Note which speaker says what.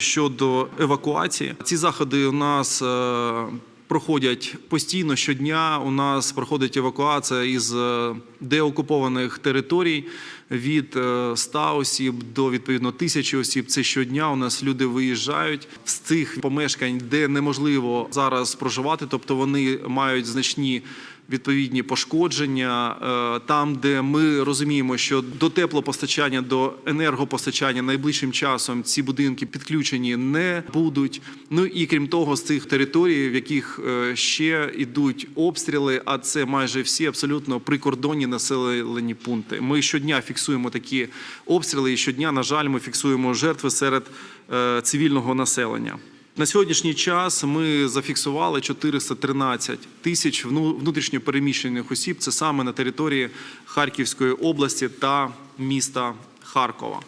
Speaker 1: Щодо евакуації, ці заходи у нас е, проходять постійно щодня. У нас проходить евакуація із е, деокупованих територій від е, 100 осіб до відповідно тисячі осіб. Це щодня. У нас люди виїжджають з цих помешкань, де неможливо зараз проживати, тобто вони мають значні відповідні пошкодження е, там, де ми розуміємо, що до теплопостачання, до енергопостачання найближчим часом ці будинки підключені не будуть. Ну і крім того, з цих територій, в яких е, ще йдуть обстріли, а це майже всі абсолютно прикордонні населені пункти. Ми щодня фіксуємо такі обстріли, і щодня, на жаль, ми фіксуємо жертви серед е, цивільного населення. На сьогоднішній час ми зафіксували 413 тисяч внутрішньопереміщених осіб. Це саме на території Харківської області та міста Харкова.